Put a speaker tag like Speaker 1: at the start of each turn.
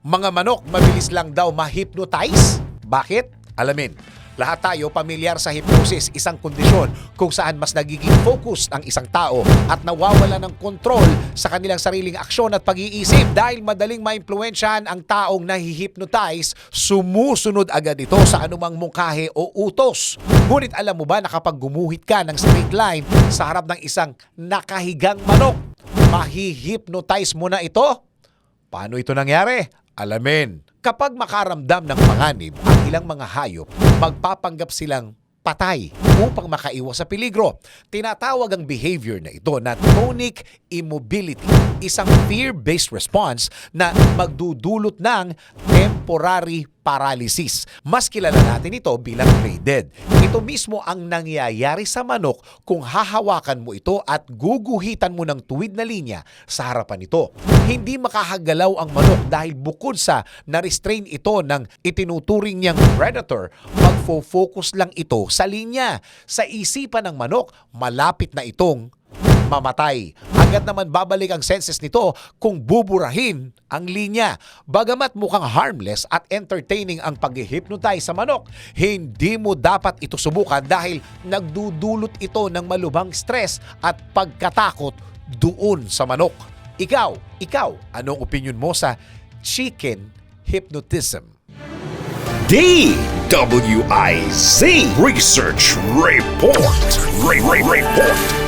Speaker 1: Mga manok, mabilis lang daw ma-hypnotize? Bakit? Alamin. Lahat tayo pamilyar sa hypnosis, isang kondisyon kung saan mas nagiging focus ang isang tao at nawawala ng kontrol sa kanilang sariling aksyon at pag-iisip. Dahil madaling maimpluwensyahan ang taong nahihypnotize, sumusunod agad ito sa anumang mungkahe o utos. Ngunit alam mo ba na kapag gumuhit ka ng straight line sa harap ng isang nakahigang manok, mahihypnotize mo na ito? Paano ito nangyari? Alamin. Kapag makaramdam ng panganib ang ilang mga hayop, magpapanggap silang patay upang makaiwas sa peligro. Tinatawag ang behavior na ito na tonic immobility, isang fear-based response na magdudulot ng temporary paralysis. Mas kilala natin ito bilang braided. Ito mismo ang nangyayari sa manok kung hahawakan mo ito at guguhitan mo ng tuwid na linya sa harapan nito. Hindi makahagalaw ang manok dahil bukod sa na-restrain ito ng itinuturing niyang predator, magfo-focus lang ito sa linya. Sa isipan ng manok, malapit na itong mamatay. Agad naman babalik ang senses nito kung buburahin ang linya. Bagamat mukhang harmless at entertaining ang pag-hypnotize sa manok, hindi mo dapat ito subukan dahil nagdudulot ito ng malubhang stress at pagkatakot doon sa manok. Ikaw, ikaw, anong opinion mo sa chicken hypnotism?
Speaker 2: DWIZ Research Report. Re- Re- Report.